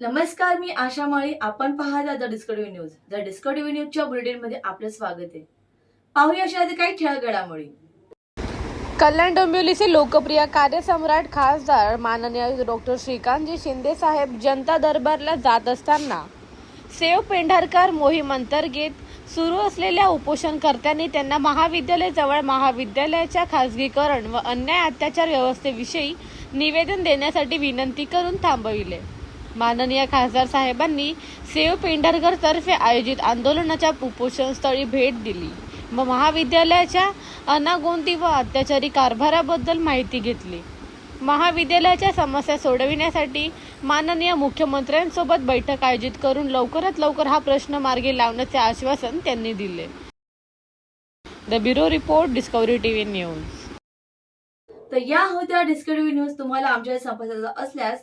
नमस्कार मी आशा माळी. आपण पाहता the Discovery news. The Discovery न्यूजच्या बुलेटिनमध्ये आपलं स्वागत आहे. पाहूया अशा काही ठळक घडामोडी कल्याण डोंबिवलीचे लोकप्रिय कार्यसम्राट खासदार माननीय डॉक्टर श्रीकांतजी शिंदे साहेब जनता दरबारला जात असताना सेव पेंढारकर मोहीम अंतर्गत सुरू असलेल्या उपोषणकर्त्यांनी त्यांना महाविद्यालय जवळ महाविद्यालयाच्या खासगीकरण व अन्याय अत्याचार व्यवस्थेविषयी निवेदन देण्यासाठी विनंती करून थांबविले. माननीय खासदार साहेबांनी सेव पेंढारकर तर्फे आयोजित आंदोलनाच्या उपोषणस्थळी भेट दिली. व महाविद्यालयाच्या अनागोंदी व अत्याचारी कारभाराबद्दल माहिती घेतली. महाविद्यालयाच्या समस्या सोडविण्यासाठी माननीय मुख्यमंत्र्यांसोबत बैठक आयोजित करून लवकरात लवकर हा प्रश्न मार्गी लावण्याचे आश्वासन त्यांनी दिले. The bureau report Discovery TV news. तर या होत्या डिस्कवरी न्यूज. तुम्हाला आमच्या संपर्काचा असल्यास